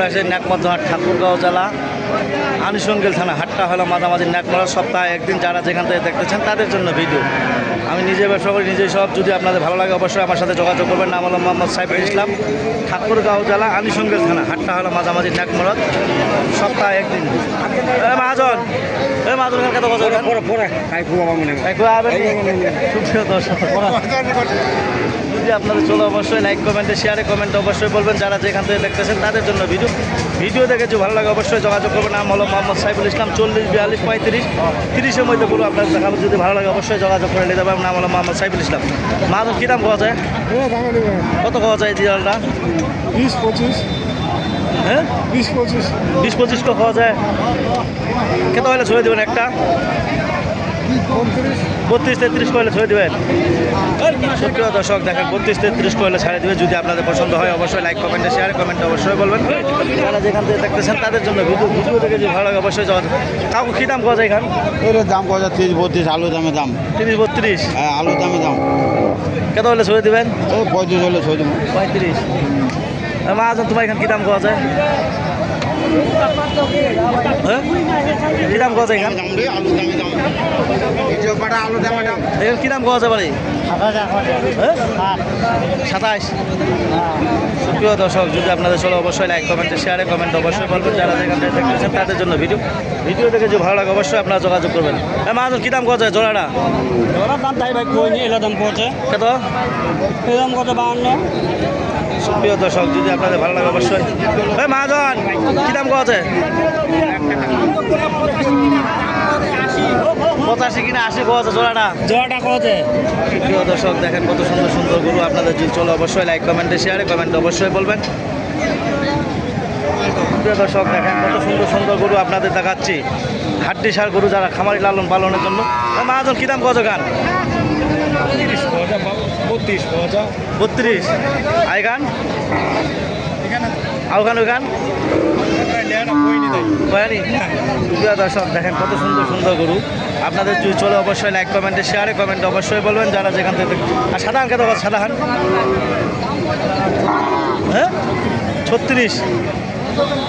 আমরা এসে ন্যাকমধ্য ঠাকুরগাঁও জেলা আনুষঙ্গিল থানা হাটটা হলো মাঝামাঝি ন্যাকমরা সপ্তাহে একদিন যারা যেখান থেকে দেখতেছেন তাদের জন্য ভিডিও। আমি নিজে ব্যবসা করি নিজেই সব। যদি আপনাদের ভালো লাগে অবশ্যই আমার সাথে যোগাযোগ করবেন। নাম হলো মোহাম্মদ সাইফুল ইসলাম ঠাকুরগাঁও জেলা আনুষঙ্গিল থানা হাটটা হলো মাঝামাঝি ন্যাকমরত সপ্তাহে একদিন। মহাজন দর্শক যদি আপনাদের চলো অবশ্যই লাইক কমেন্টে শেয়ারে কমেন্ট অবশ্যই বলবেন। যারা যেখান থেকে দেখতেছেন তাদের জন্য ভিডিও ভিডিও দেখে যদি ভালো লাগে অবশ্যই যোগাযোগ করবেন। নাম হলো মোহাম্মদ সাইফুল ইসলাম চল্লিশ বিয়াল্লিশ পঁয়ত্রিশ তিরিশের মধ্যে পুরো আপনাদের দেখাবো। যদি ভালো লাগে অবশ্যই যোগাযোগ করে নিতে পারবেন। নাম হলো মোহাম্মদ সাইফুল ইসলাম। মাদক কী দাম পাওয়া যায় কত পাওয়া যায় দিয়ালটা বিশ পঁচিশ। হ্যাঁ? বিশ পঁচিশ। বিশ পঁচিশ তো পাওয়া যায় কত হলে ছড়ে দেবেন একটা? বত্রিশ তেত্রিশ কয়লে ছড়ে দেবেন। সত্যি দর্শক দেখেন বত্রিশ তেত্রিশ কয়লে ছাড়ে দেবে। যদি আপনাদের পছন্দ হয় অবশ্যই লাইক কমেন্টে শেয়ার কমেন্ট অবশ্যই বলবেন। যারা যেখান থেকে দেখতেছেন তাদের জন্য ভিডিও ভিডিও যদি ভালো লাগে অবশ্যই যোগাযোগ কাকু কী দাম যায় এখান? এর দাম কত তিরিশ বত্রিশ আলু দামে দাম। তিরিশ বত্রিশ? হ্যাঁ আলু দামে দাম। কত হলে ছড়ে দেবেন? পঁয়ত্রিশ হলে ছয় দেবো। পঁয়ত্রিশ। মা তোমার এখানে কী দাম হ্যাঁ কী দাম এখানে? দাম যে এখানে কী সাতাশ সুপ্রিয় দর্শক যদি আপনাদের চলো অবশ্যই লাইক কমেন্টে শেয়ারে কমেন্ট অবশ্যই বলবেন। যারা যেখান থেকে দেখতেছেন তাদের জন্য ভিডিও ভিডিও দেখে যদি ভালো লাগে অবশ্যই আপনারা যোগাযোগ করবেন। হ্যাঁ মাহাজন কী দাম কত জোড়াটা? ওরা দাম তাই ভাই কই নি এলা দাম পড়ছে। কত? এই দাম কত বাহান্ন? সুপ্রিয় দর্শক যদি আপনাদের ভালো লাগে অবশ্যই হ্যাঁ মাহাজন কী দাম পঁচাশি কিনা আশি জোড়াটা জোড়াটা প্রিয় দর্শক দেখেন কত সুন্দর সুন্দর গরু আপনাদের যদি চলো অবশ্যই লাইক কমেন্টে শেয়ারে কমেন্ট অবশ্যই বলবেন প্রিয় দর্শক দেখেন কত সুন্দর সুন্দর গরু আপনাদের দেখাচ্ছি হাড্ডি সার গরু যারা খামারি লালন পালনের জন্য মাহাজন কী দাম কত গান বত্রিশ বত্রিশ। আই গান। আউ গান ওই গান। দর্শক দেখেন কত সুন্দর সুন্দর গরু। আপনাদের চলে অবশ্যই লাইক কমেন্টে শেয়ারে কমেন্টে অবশ্যই বলবেন। যারা যেখান থেকে আর সাধারণ কত কথা সাধারণ হ্যাঁ? ছত্রিশ।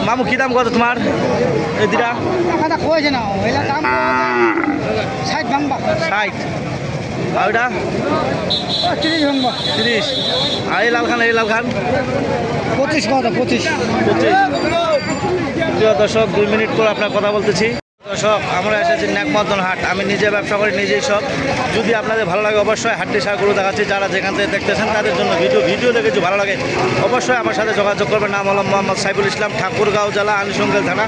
মামু কী দাম কত তোমার? এই দিটা ষাট ষাট। আর ওইটা তিরিশ তিরিশ। আর এই লাল খান এই লাল খান? পঁচিশ কথা পঁচিশ। পঁচিশ। দর্শক দুই মিনিট পর আপনার কথা বলতেছি। দর্শক, আমরা এসেছি ন্যাকমদন হাট। আমি নিজে ব্যবসা করি, নিজেই সব। যদি আপনাদের ভালো লাগে, অবশ্যই হাটটি সারগুলো দেখাচ্ছি। যারা যেখান থেকে দেখতেছেন, তাদের জন্য ভিডিও ভিডিও দেখে ভালো লাগে, অবশ্যই আমার সাথে যোগাযোগ করবেন। নাম হলো মোহাম্মদ সাইফুল ইসলাম, ঠাকুরগাঁও জেলা আনুষঙ্গেল থানা।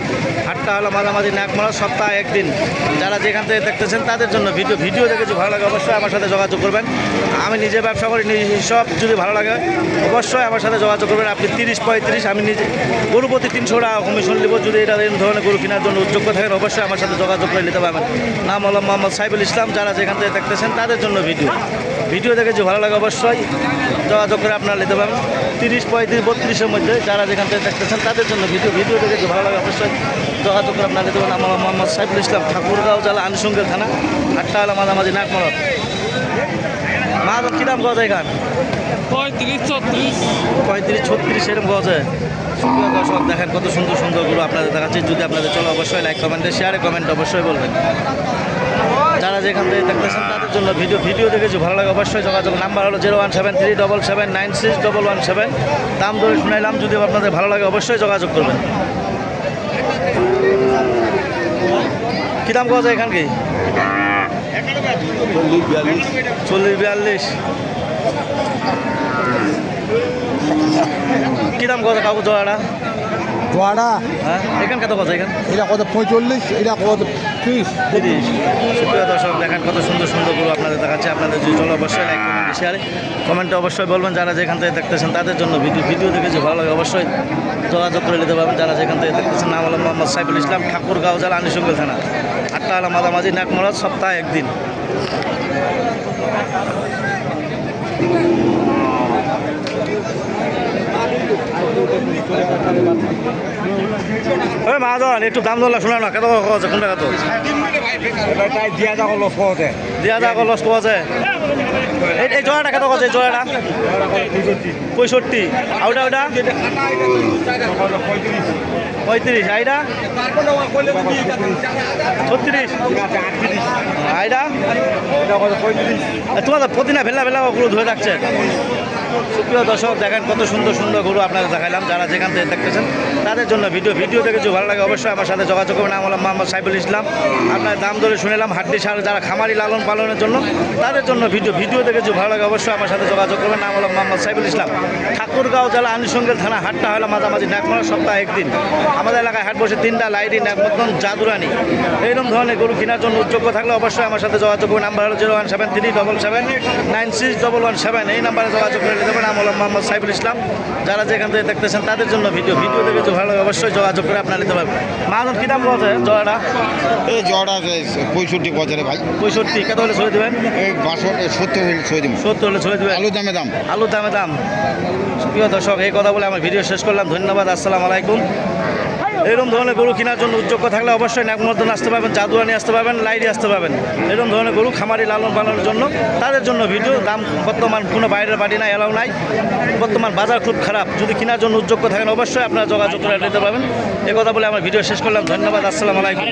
হাটটা হলো মাঝামাঝি ন্যাকমরা সপ্তাহে একদিন। যারা যেখান থেকে দেখতেছেন, তাদের জন্য ভিডিও ভিডিও দেখে ভালো লাগে, অবশ্যই আমার সাথে যোগাযোগ করবেন। আমি নিজে ব্যবসা করি সব যদি ভালো লাগে, অবশ্যই আমার সাথে যোগাযোগ করবেন। আপনি তিরিশ পঁয়ত্রিশ, আমি নিজে গরু প্রতি তিনশো টাকা কমিশন নেব। যদি এটা এই ধরনের গরু কেনার জন্য উদ্যোগ থাকেন, অবশ্যই আমার সাথে যোগাযোগ করে নিতে পারবেন। নাম হলো মোহাম্মদ সাইফুল ইসলাম। যারা যেখান থেকে দেখতেছেন, তাদের জন্য ভিডিও ভিডিও দেখে যদি ভালো লাগে, অবশ্যই যোগাযোগ করে আপনারা নিতে পারবেন। তিরিশ পঁয়ত্রিশ, বত্রিশের মধ্যে যারা যেখান থেকে দেখতেছেন, তাদের জন্য ভিডিও ভিডিও দেখে যদি ভালো লাগে, অবশ্যই যোগাযোগ করে আপনারা নিতে পারেন আমার মোহাম্মদ সাইফুল ইসলাম, ঠাকুরগাঁও জেলা আনুষঙ্গিক থানা আটটা হলো মাঝামাঝি নাকমরত মা কী দাম পাওয়া যায় এখান পঁয়ত্রিশ ছত্রিশ। পঁয়ত্রিশ ছত্রিশ এরকম পাওয়া যায়। সুপ্রিয় দর্শক দেখেন কত সুন্দর সুন্দরগুলো আপনাদের দেখাচ্ছি। যদি আপনাদের চলো অবশ্যই লাইক কমেন্টে শেয়ারে কমেন্ট অবশ্যই বলবেন। যারা যেখান থেকে দেখতেছেন তাদের জন্য ভিডিও ভিডিও দেখেছি ভালো লাগে অবশ্যই যোগাযোগ নাম্বার হলো zero one seven three double seven nine six double one seven. দাম ধরে শুনাইলাম যদি আপনাদের ভালো লাগে অবশ্যই যোগাযোগ করবেন। কী দাম পাওয়া যায় এখান কি চল্লিশ বিয়াল্লিশ। কী দাম কত কাকু জোড়াটা জোয়ারা হ্যাঁ এখান কত কথা এখান? এটা কত পঁয়তাল্লিশ এটা কত ত্রিশ? তিরিশ। কত সুন্দর সুন্দর গরু আপনাদের দেখাচ্ছে, আপনাদের যদি চলো অবশ্যই লাইক কমেন্ট শেয়ারে কমেন্টে অবশ্যই বলবেন, যারা যেখান থেকে দেখতেছেন তাদের জন্য ভিডিও ভিডিও দেখে যে ভালো লাগে, অবশ্যই যোগাযোগ করে নিতে পারবেন, যারা যেখান থেকে দেখতেছেন, নাম হলো মোহাম্মদ সাইফুল ইসলাম, ঠাকুরগাঁও জেলা আনিসঙ্গল থানা আটটা আলা মাঝামাঝি নাকমরাজ সপ্তাহে একদিন। ওই মাহাজন একটু দাম দরলা শোনা না কত আছে কোনটা কত দিয়া যাব লস পাওয়াতে দিয়া দা লস পাওয়া যায় এই জোড়াটা কত কথা এই জোড়াটা? পঁয়ষট্টি। আর ওটা ওটা পঁয়ত্রিশ আইডা ছত্রিশ আইডা তোমাদের প্রতিনা ভেলা ভেলা ওগুলো ধরে থাকছে সুপ্রিয় দর্শক দেখেন কত সুন্দর সুন্দর গরু আপনাদের দেখালাম যারা যেখান থেকে দেখতেছেন। তাদের জন্য ভিডিও ভিডিও দেখে যদি ভালো লাগে অবশ্যই আমার সাথে যোগাযোগ করবেন। হলাম মোহাম্মদ সাইফুল ইসলাম। আপনার দাম ধরে শুনেলাম হাড্ডি সার যারা খামারি লালন পালনের জন্য, তাদের জন্য ভিডিও ভিডিও দেখে যদি ভালো লাগে অবশ্যই আমার সাথে যোগাযোগ করবেন। নাম হলাম মোহাম্মদ সাইফুল ইসলাম। ঠাকুরগাঁও জেলা আনুষঙ্গের থানা, হাটটা হলো মাঝামাঝি নাকমারা সপ্তাহে একদিন। আমাদের এলাকায় হাট বসে তিনটা লাইডি নাকমতন জাদুরানি। এইরকম ধরনের গরু কেনার জন্য উদ্যোগ থাকলে অবশ্যই আমার সাথে যোগাযোগ করবেন। নাম্বার হলো zero one seven three double seven nine six double one seven. এই নাম্বারে যোগাযোগ করে নিতে পারেন। নাম হলো মোহাম্মদ সাইফুল ইসলাম। যারা যেখান থেকে দেখতেছেন তাদের জন্য ভিডিও ভিডিও দেখে ভালো লাগে অবশ্যই যোগাযোগ করে আপনারা নিতে পারবেন। মাজন কী দাম বলছে জয়াটা এই জড়া পঁয়ষট্টি বছরে ভাই। পঁয়ষট্টি কত হলে ছড়ে দেবেন? এই বাষট্টি সত্তর হলে ছয় দিব। সত্তর হলে ছড়ে দেবেন। আলু দামে দাম। আলুর দামে দাম। প্রিয় দর্শক এই কথা বলে আমার ভিডিও শেষ করলাম। ধন্যবাদ আসসালামু আলাইকুম। এরকম ধরনের গরু কেনার জন্য উদ্যোগ্য থাকলে অবশ্যই নাগমর্দন আসতে পারবেন, জাদুয়ানি আসতে পারবেন লাইরি আসতে পারবেন। এরকম ধরনের গরু খামারি লালন পালনের জন্য, তাদের জন্য ভিডিও, দাম বর্তমান কোনো বাইরের বাড়ি নাই, এলাও নাই। বর্তমান বাজার খুব খারাপ। যদি কেনার জন্য উদ্যোগ্য থাকেন, অবশ্যই আপনারা যোগাযোগ করে নিতে পারবেন। একথা কথা বলে আমার ভিডিও শেষ করলাম। ধন্যবাদ, আসসালামু আলাইকুম।